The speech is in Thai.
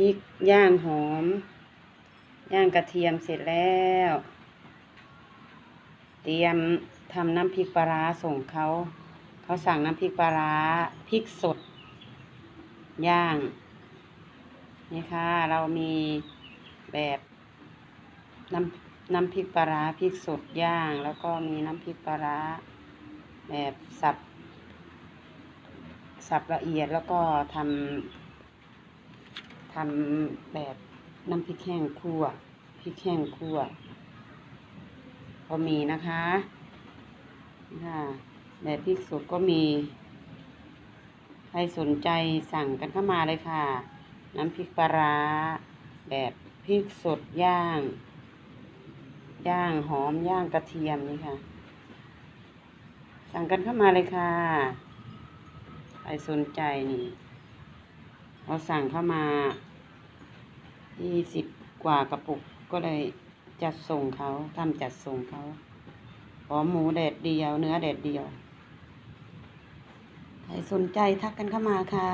พริกย่างหอม ย่างกระเทียมเสร็จแล้ว เตรียมทำน้ำพริกปลาร้าส่งเขา เขาสั่งน้ำพริกปลาร้าพริกสด ย่าง นี่ค่ะ เรามีแบบน้ำน้ำพริกปลาร้าพริกสดย่าง แล้วก็มีน้ำพริกปลาร้าแบบสับสับละเอียดแล้วก็ทำ ทำแบบน้ำพริกแห้งคั่วพริกแห้งคั่วก็มีนะคะค่ะแบบพริกสดก็มี ใครสนใจสั่งกันเข้ามาเลยค่ะ น้ำพริกปลาร้าแบบพริกสดย่าง ย่างหอมย่างกระเทียมนี่ค่ะ สั่งกันเข้ามาเลยค่ะ ใครสนใจนี่ เราสั่งเข้ามายี่สิบกว่ากระปุกก็เลยจัดส่งเขาทำจัดส่งเขาหอมหมูแดดเดียว เนื้อแดดเดียว ใครสนใจทักกันเข้ามาค่ะ